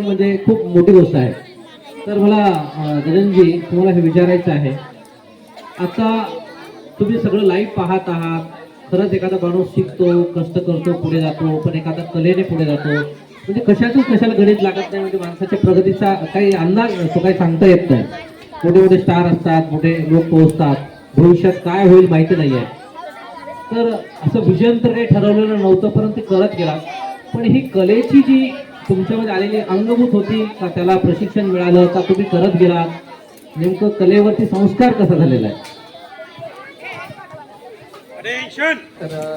म्हणजे खूप मोठी गोष्ट आहे. तर मला गजनजी तुम्हाला हे विचारायचं आहे. आता तुम्ही सगळं लाईव्ह पाहत आहात. खरंच एखादा माणूस शिकतो कष्ट करतो पुढे जातो पण एखादा कलेने पुढे जातो. म्हणजे कशातून कशाला गणित लागत नाही? म्हणजे माणसाच्या प्रगतीचा काही अंदाज नसतो काही सांगता येत नाही. मोठे मोठे स्टार असतात मोठे लोक पोहोचतात. भविष्यात काय होईल माहिती नाही आहे तर असं विजन तर काही ठरवलेलं नव्हतं परंतु करत गेला. पण ही कलेची जी तुमच्यामध्ये आलेली अंगभूत होती का? त्याला प्रशिक्षण मिळालं का? तुम्ही करत गेलात. नेमकं कलेवरती संस्कार कसा झालेला आहे? तर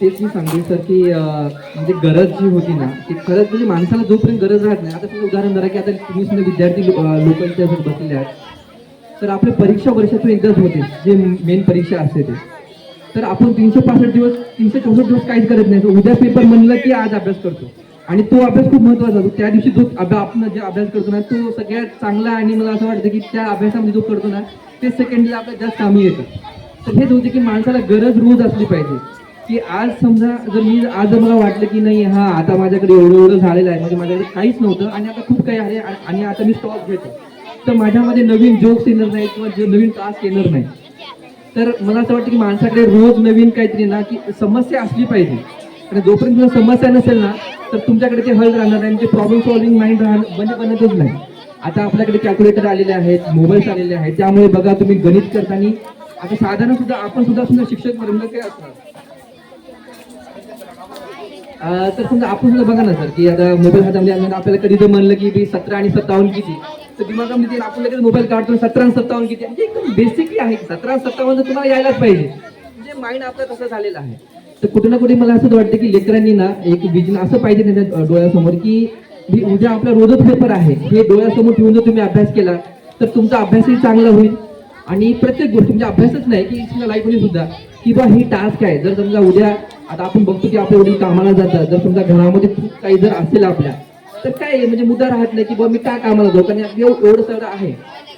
तेच मी सांगेन सर की म्हणजे गरज जी होती ना ती खरंच म्हणजे माणसाला जोपर्यंत गरज राहत नाही आता तुम्ही उदाहरण धरा की आता तुम्ही सुद्धा विद्यार्थी लोकांच्या बसलेले आहात तर आपली परीक्षा वर्षातून एकदाच होते जे मेन परीक्षा असते ते. तर आपण तीनशे पासष्ट दिवस तीनशे चौसष्ट दिवस काहीच करत नाही. उद्या पेपर म्हणलं की आज अभ्यास करतो. आणि तो अभ्यास खूप महत्त्वाचा असतो. त्या दिवशी जो अभ्यास आपण जे अभ्यास करतो ना तो सगळ्यात चांगला आणि मला असं वाटतं की त्या अभ्यासामध्ये जो करतो ना ते सेकंडला आपल्याला जास्त कामी येतं. तर हेच होते की माणसाला गरज रोज असली पाहिजे. की आज समजा जर मी आज जर मला वाटलं की नाही हा आता माझ्याकडे एवढं एवढं झालेलं आहे म्हणजे माझ्याकडे काहीच नव्हतं आणि आता खूप काही आहे आणि आणि आता मी स्टॉक घेतो. तर माझ्यामध्ये नवीन जोक्स येणार नाही किंवा जे नवीन टास्क येणार नाही तर मला असं वाटतं की माणसाकडे रोज नवीन काहीतरी ना की समस्या असली पाहिजे. आणि जोपर्यंत तुला समस्या नसेल ना तर तुमच्याकडे ते हल राहणार नाही ते प्रॉब्लेम सॉल्विंग माइंड राहणं म्हणजे बनतच नाही. आता आपल्याकडे कॅल्क्युलेटर आलेले आहेत मोबाईल्स आलेले आहेत त्यामुळे बघा तुम्ही गणित करताना आता साधारण सुद्धा आपण सुद्धा सुद्धा शिक्षक म्हणलं काय असणार? तर समजा आपण सुद्धा बघा ना सर की आता मोबाईल हातामध्ये आपल्याला कधी जर म्हणलं की सतरा आणि सत्तावन्न किती? तर दिमागामध्ये ते आपण लगेच मोबाईल काढतो सतरा सत्तावन्न किती म्हणजे एकदम बेसिकली आहे. सतरा सत्तावन्न तुम्हाला यायलाच पाहिजे. म्हणजे माइंड आपलं तसं झालेला आहे. तर कुठे ना कुठे मला असं वाटतं की लेकरांनी ना एक विजन असं पाहिजे त्यांच्या डोळ्यासमोर की ही उद्या आपला रोजच पेपर आहे. हे डोळ्यासमोर ठेवून जर तुम्ही अभ्यास केला तर तुमचा अभ्यासही चांगला होईल. आणि प्रत्येक गोष्ट म्हणजे अभ्यासच नाही की लाईफमध्ये सुद्धा की बा ही टास्क आहे. जर समजा उद्या आता आपण बघतो की आपल्या वडील कामाला जातात. जर समजा घरामध्ये खूप काही जर असेल आपल्या तर काय आहे, म्हणजे मुद्दा राहत नाही की बाबा मी काय कामाला जाऊ कारण एवढं सगळं आहे.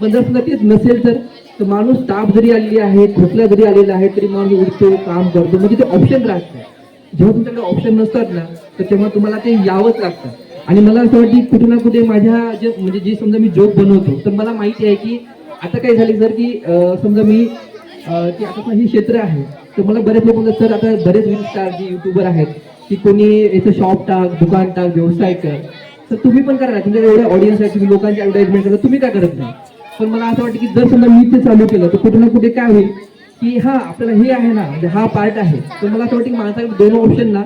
पण जर समजा तेच नसेल तर तर माणूस ताप जरी आलेली आहे खोकला जरी आलेला आहे तरी माणूस उठतो काम करतो म्हणजे ते ऑप्शन राहत नाही. जेव्हा तुमच्याकडे ऑप्शन नसतात ना तर तेव्हा तुम्हाला ते यावंच लागतं. आणि मला असं वाटतं की कुठे ना कुठे माझ्या जे म्हणजे जे समजा मी जोक बनवतो तर मला माहिती आहे की आता काय झाले सर की समजा मी की आता हे क्षेत्र आहे तर मला बरेच लोक म्हणतात सर आता बरेच रील स्टार जे युट्यूबर आहेत की कोणी याचं शॉप टाक दुकान टाक व्यवसाय कर. तर तुम्ही पण करा ना. तुमच्या एवढे ऑडियन्स आहे तुम्ही लोकांची ऍडव्हर्टाइजमेंट करता तुम्ही काय करत नाही. पण मला असं वाटतं की जर समजा मी ते चालू केलं तर कुठे ना कुठे काय होईल की हा आपल्याला हे आहे ना म्हणजे हा पार्ट आहे. तर मला असं वाटतं की माणसाकडे दोन ऑप्शन ना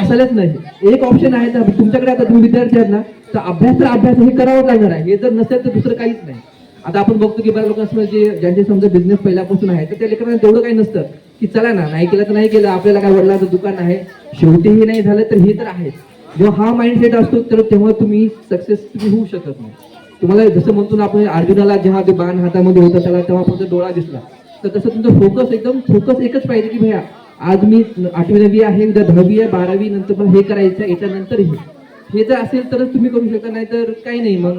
असायलाच नाही. एक ऑप्शन आहे तर तुमच्याकडे आता तुम्ही विद्यार्थी आहेत ना तर अभ्यास तर अभ्यास हे करावंच लागणार आहे. हे जर नसेल तर दुसरं काहीच नाही. आता आपण बघतो की बऱ्याच लोकांसमोर जे ज्यांचे समजा बिझनेस पहिल्यापासून आहे तर त्या लेकरांना तेवढं काही नसतं की चला ना नाही केलं तर नाही केलं. आपल्याला काय वडिलाचं दुकान आहे. शेवटी हे नाही झालं तर हे तर आहेच. जेव्हा हा माइंडसेट असतो तर तेव्हा तुम्ही सक्सेस तुम्ही होऊ शकत नाही. तुम्हाला जसं म्हणतो ना आपण अर्जुनाला जेव्हा ते बाण हातामध्ये होता त्याला तेव्हा फक्त डोळा दिसला. तर तसं तुमचं फोकस एकदम फोकस एकच पाहिजे की भैया आज मी आठवी नववी आहे उद्या दहावी आहे बारावी नंतर पण हे करायचं याच्यानंतर हे. हे जर असेल तरच तुम्ही करू शकता नाही तर काही नाही. मग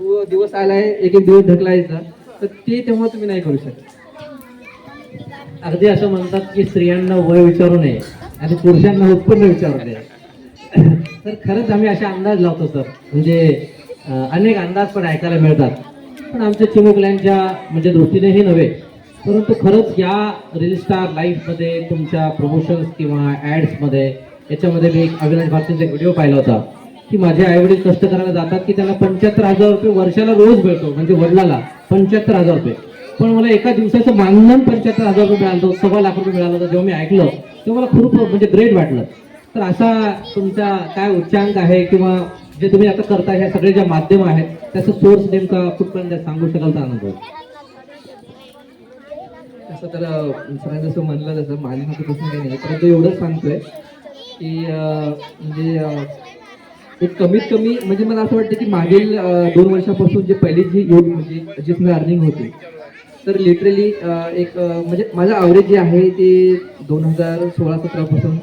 व दिवस आलाय एक एक दिवस ढकलायचा तर ते तेव्हा तुम्ही नाही करू शकत. अगदी असं म्हणतात की स्त्रियांना वय विचारू नये आणि पुरुषांना उत्पन्न विचारू नये. तर खरंच आम्ही असे अंदाज लावतो सर. म्हणजे अनेक अंदाज पण ऐकायला मिळतात. पण आमच्या चिमुकल्यांच्या म्हणजे दृष्टीनेही नव्हे. परंतु खरंच या रील स्टार लाईफमध्ये तुमच्या प्रमोशन्स किंवा ॲड्समध्ये याच्यामध्ये मी एक अविनाश भारतीचा एक व्हिडिओ पाहिला होता. की माझे आईवडील कष्ट करायला जातात की त्यांना पंच्याहत्तर हजार रुपये वर्षाला रोज मिळतो म्हणजे वडिलाला पंच्याहत्तर हजार रुपये. पण मला एका दिवसाचं मानधन पंच्याहत्तर हजार रुपये मिळालं होतं सव्वा लाख रुपये मिळालं होतं जेव्हा मी ऐकलं तेव्हा मला खूप म्हणजे ग्रेट वाटलं. तर असा तुमचा काय उच्चांक आहे किंवा जे तुम्ही आता करता ह्या सगळे ज्या माध्यम आहेत त्याचा सोर्स नेमका कुठपर्यंत सांगू शकाल तर अनुभव? तसं तर सरांनी जसं म्हणलं तसं माझी हातात तसं काही नाही परंतु एवढंच सांगतोय की म्हणजे एक कमीत कमी म्हणजे मला असं वाटतं की मागील दोन वर्षापासून जे पहिली जी योग म्हणजे जी अर्निंग होती तर लिटरली एक म्हणजे माझं ॲव्हरेज जे आहे ते दोन हजार सोळा सतरापासून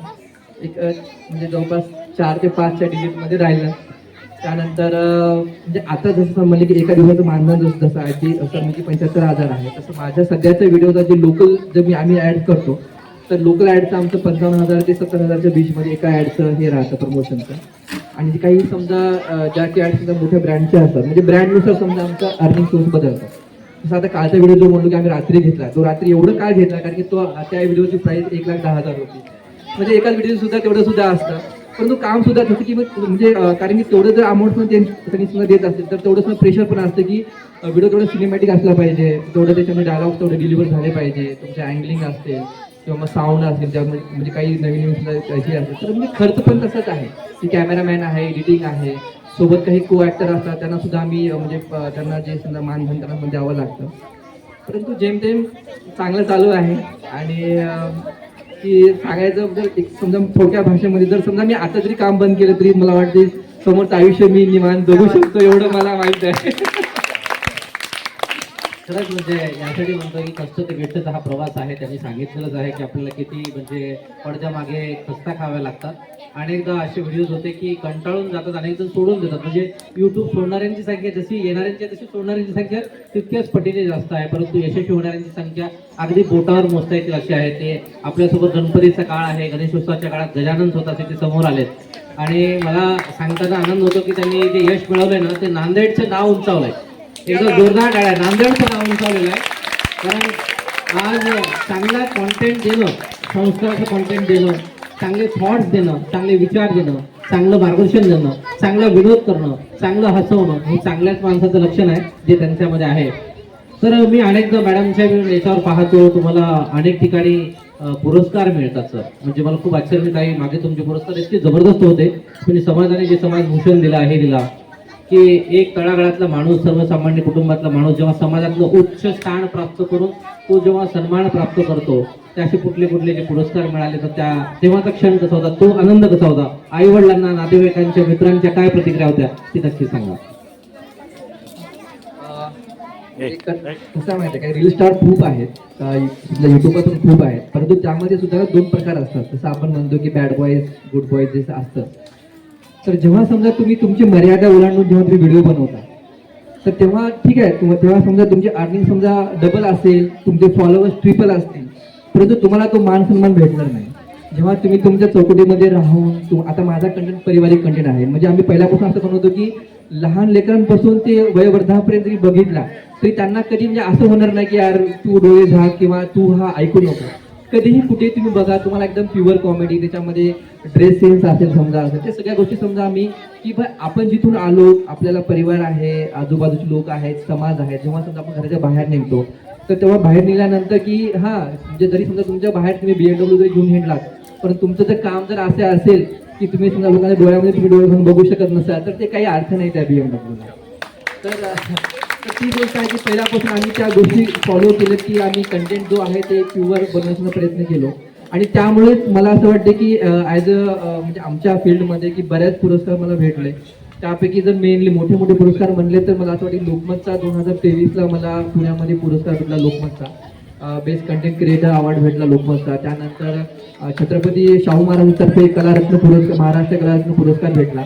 एक म्हणजे जवळपास चार ते पाचच्या डिजिटमध्ये राहिलं. त्यानंतर म्हणजे आता जसं म्हणलं की एका दिवसाचं मानधन जसं जसं आहे ते असं म्हणजे पंच्याहत्तर हजार आहे. तसं माझ्या सध्याच्या व्हिडिओचा जे लोकल जे मी आम्ही ॲड करतो तर लोकल ॲडचं आमचं पंचावन्न हजार ते सत्तर हजारच्या बीचमध्ये एका ॲडचं हे राहतं प्रमोशनचं आणि काही समजा ज्या की काही समजा मोठ्या ब्रँडच्या असतात म्हणजे ब्रँडनुसार समजा आमचा अर्निंग सोर्स बदलतो. जसं आता कालचा व्हिडिओ जो म्हणलो की आम्ही रात्री घेतला तो रात्री एवढं काय घेतला? कारण की तो त्या व्हिडिओची प्राईस एक लाख दहा हजार होती. म्हणजे एकाच व्हिडिओ सुद्धा तेवढं सुद्धा असतं. परंतु काम सुद्धा जसं की म्हणजे कारण की तेवढं जर अमाऊंट पण त्यांनी सुद्धा देत असेल तर तेवढं प्रेशर पण असतं की व्हिडिओ तेवढं सिनेमॅटिक असला पाहिजे. तेवढं त्याच्यामध्ये डायलॉग तेवढे डिलिव्हर झाले पाहिजे. तुमचे अँगलिंग असतील किंवा मग साऊंड असेल त्यामध्ये म्हणजे-, म्हणजे काही नवीन नवीन सुद्धा काही असेल तर म्हणजे खर्च पण तसाच आहे. की कॅमेरामॅन आहे एडिटिंग आहे. सोबत काही को ॲक्टर असतात त्यांना सुद्धा आम्ही म्हणजे त्यांना जे समजा मानधन त्यांना पण द्यावं लागतं. परंतु जेमतेम चांगलं चालू आहे. आणि की सांगायचं जर समजा थोड्या भाषेमध्ये जर समजा मी आता जरी काम बंद केलं तरी मला वाटते समोरचं आयुष्य मी निवांत जगू शकतो एवढं मला माहीत आहे. खरंच म्हणजे यासाठी म्हणतो की कष्ट ते भेटतं हा प्रवास आहे. त्यांनी सांगितलेलंच आहे की आपल्याला किती म्हणजे पडद्या मागे खस्ता खाव्या लागतात. अनेकदा असे व्हिडिओज होते की कंटाळून जातात अनेक जण सोडून देतात. म्हणजे युट्यूब सोडणाऱ्यांची संख्या जशी येणाऱ्यांची तशी सोडणाऱ्यांची संख्या तितक्याच पटीने जास्त आहे. परंतु यशस्वी होणाऱ्यांची संख्या अगदी बोटावर मोजता येतील अशी आहे. ते आपल्यासोबत गणपतीचा काळ आहे. गणेशोत्सवाच्या काळात गजानन स्वतःचे ते समोर आलेत. आणि मला सांगताना आनंद होतो की त्यांनी जे यश मिळवलंय ना ते नांदेडचं नाव उंचावलंय. एकदम जोरदार टाळ्या. नांदेडचं नाव उंचावलेलं आहे. कारण आज चांगला कॉन्टेंट देणं संस्काराचं कॉन्टेंट देणं चांगले थॉट्स देणं चांगले विचार देणं चांगलं मार्गदर्शन देणं चांगला विनोद करणं चांगलं हसवणं हे चांगल्याच माणसाचं लक्षण आहे जे त्यांच्यामध्ये आहे. तर मी अनेकदा मॅडमच्या याच्यावर पाहतो तुम्हाला अनेक ठिकाणी पुरस्कार मिळतात सर. म्हणजे मला खूप आश्चर्य काही मागे तुमचे पुरस्कार इतके जबरदस्त होते. म्हणजे समाजाने जे समाज भूषण दिला हे दिला. की एक तळागाळातला माणूस सर्वसामान्य कुटुंबातला माणूस जेव्हा समाजातलं उच्च स्थान प्राप्त करून तो जेव्हा सन्मान प्राप्त करतो ते असे कुठले कुठले जे पुरस्कार मिळाले तर त्या तेव्हाचा क्षण कसा होता? तो आनंद कसा होता? आई वडिलांना नातेवाईकांच्या मित्रांच्या काय प्रतिक्रिया होत्या ती नक्की सांगा. एक कसं आहे माहिती आहे का? रील स्टार खूप आहेत. युट्यूबवर पण खूप आहेत. परंतु त्यामध्ये सुद्धा दोन प्रकार असतात. जसं आपण म्हणतो की बॅड बॉयज गुड बॉयज जसं असतं. तर जेव्हा समजा तुम्ही तुमची मर्यादा ओलांडून जेव्हा तुम्ही व्हिडिओ बनवता तर तेव्हा ठीक आहे तेव्हा समजा तुमची अर्निंग समजा डबल असेल तुमचे फॉलोअर्स ट्रिपल असतील परंतु तुम्हाला तो मान सन्मान भेटणार नाही. जेव्हा तुम्ही तुमच्या चौकटीमध्ये राहून आता माझा कंटेंट पारिवारिक कंटेंट आहे. म्हणजे आम्ही पहिल्यापासून असं म्हणत होतो की लहान लेकरांपासून ते वयोवर्धापर्यंत जरी बघितला तरी त्यांना कधी म्हणजे असं होणार नाही की यार तू डोळे झाक किंवा तू हा ऐकू नको. कधीही कुठे तुम्ही बघा तुम्हाला एकदम प्युअर कॉमेडी त्याच्यामध्ये ड्रेस सेन्स असेल समजा असेल त्या सगळ्या गोष्टी समजा आम्ही की आपण जिथून आलो आपल्याला परिवार आहे आजूबाजूचे लोक आहेत समाज आहे जेव्हा समजा आपण घराच्या बाहेर निघतो तर तेव्हा बाहेर निघाल्यानंतर की हां म्हणजे जरी समजा तुमच्या बाहेर तुम्ही बी डब्ल्यू जरी घेऊन हिंडलात पण तुमचं जर काम जर असे असेल की तुम्ही समजा लोकांच्या डोळ्यामध्ये तुम्ही डोळे घेऊन बघू शकत नसाल तर ते काही अर्थ नाही त्या बीएमडब्ल्यूला एम अह, तर ती गोष्ट आहे की पहिल्यापासून आम्ही त्या गोष्टी फॉलो केल्या की आम्ही कंटेंट जो आहे ते प्युअर बनवण्याचा प्रयत्न केलो? आणि त्यामुळेच मला असं वाटतं की ॲज अ म्हणजे आमच्या फील्डमध्ये की बऱ्याच पुरस्कार मला भेटले. त्यापैकी जर मेनली मोठे मोठे पुरस्कार म्हणले तर मला असं वाटतं की लोकमतचा दोन हजार तेवीसला मला पुण्यामध्ये पुरस्कार भेटला लोकमतचा. बेस्ट कंटेंट क्रिएटर अवॉर्ड भेटला लोकमतचा. त्यानंतर छत्रपती शाहू महाराजांतर्फे कलारत्न पुरस्कार महाराष्ट्र कलारत्न पुरस्कार भेटला.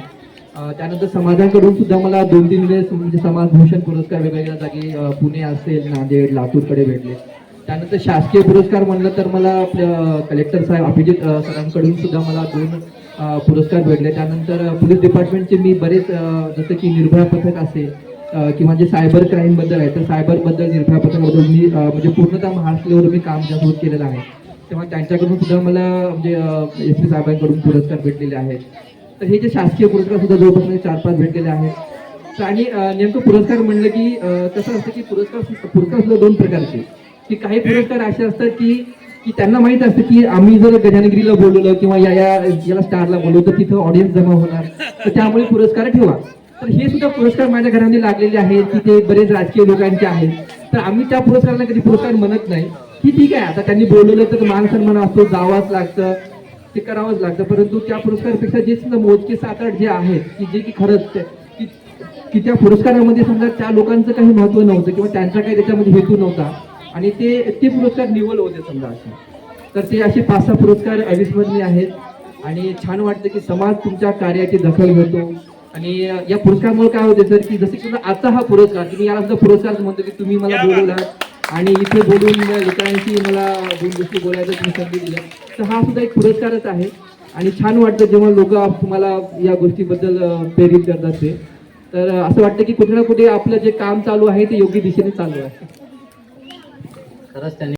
त्यानंतर समाजाकडून सुद्धा मला दोन तीन वेळेस म्हणजे समाजभूषण पुरस्कार वेगवेगळ्या जागी पुणे असेल नांदेड लातूरकडे भेटले. त्यानंतर शासकीय पुरस्कार म्हणलं तर मला आपल्या कलेक्टर साहेब अभिजित सरांकडून सुद्धा मला दोन पुरस्कार भेटले. त्यानंतर पोलीस डिपार्टमेंटचे मी बरेच जसं की निर्भया पथक असेल किंवा जे सायबर क्राईमबद्दल आहे तर सायबरबद्दल निर्भया पथकाबद्दल मी म्हणजे पूर्णतः महाराष्ट्रावर मी काम जास्त केलेलं आहे. तेव्हा त्यांच्याकडून सुद्धा मला म्हणजे एस पी साहेबांकडून पुरस्कार भेटलेले आहेत. तर हे जे शासकीय पुरस्कार सुद्धा जवळपास चार पाच भेटलेले आहेत. तर आणि नेमकं पुरस्कार म्हणलं की अं, कसं असतं की पुरस्कार पुरस्कार सुद्धा दोन प्रकारचे. की काही पुरस्कार असे असतात की की त्यांना माहीत असतं की आम्ही जर गजानगिरीला बोलवलं किंवा या या याला स्टारला बोलवलं तर तिथं ऑडियन्स जमा होणार. तर त्यामुळे पुरस्कार ठेवा. तर हे सुद्धा पुरस्कार माझ्या घरामध्ये लागलेले आहेत की ते बरेच राजकीय लोकांचे आहेत. तर आम्ही त्या पुरस्कारांना कधी पुरस्कार म्हणत नाही. की ठीक आहे आता त्यांनी बोलवलं तर मान सन्मान असतो जावाच लागतं. ते करावंच लागतं परंतु त्या पुरस्कारापेक्षा जे समजा मोजके सात आठ जे आहेत की जे की खरंच की की त्या पुरस्कारामध्ये समजा त्या लोकांचं काही महत्त्व नव्हतं किंवा त्यांचा काही त्याच्यामध्ये हेतू नव्हता आणि ते ते पुरस्कार निवड होते समजा असे. तर ते असे पाच सहा पुरस्कार अविस्मरणीय आहेत आणि छान वाटतं की समाज तुमच्या कार्याची दखल घेतो. आणि या पुरस्कारामुळे काय होते सर की जसं की आजचा हा पुरस्कार की मी याला सुद्धा पुरस्कार म्हणतो की तुम्ही मला बोलवलात आणि इथे बोलून इतरांशी मला दोन गोष्टी बोलायचं तुम्ही संधी दिल्या. तर हा सुद्धा एक पुरस्कारच आहे. आणि छान वाटतं जेव्हा लोक तुम्हाला या गोष्टीबद्दल प्रेरित करतात ते. तर असं वाटतं की कुठे ना कुठे आपलं जे काम चालू आहे ते योग्य दिशेने चालू आहे. खरंच त्यांनी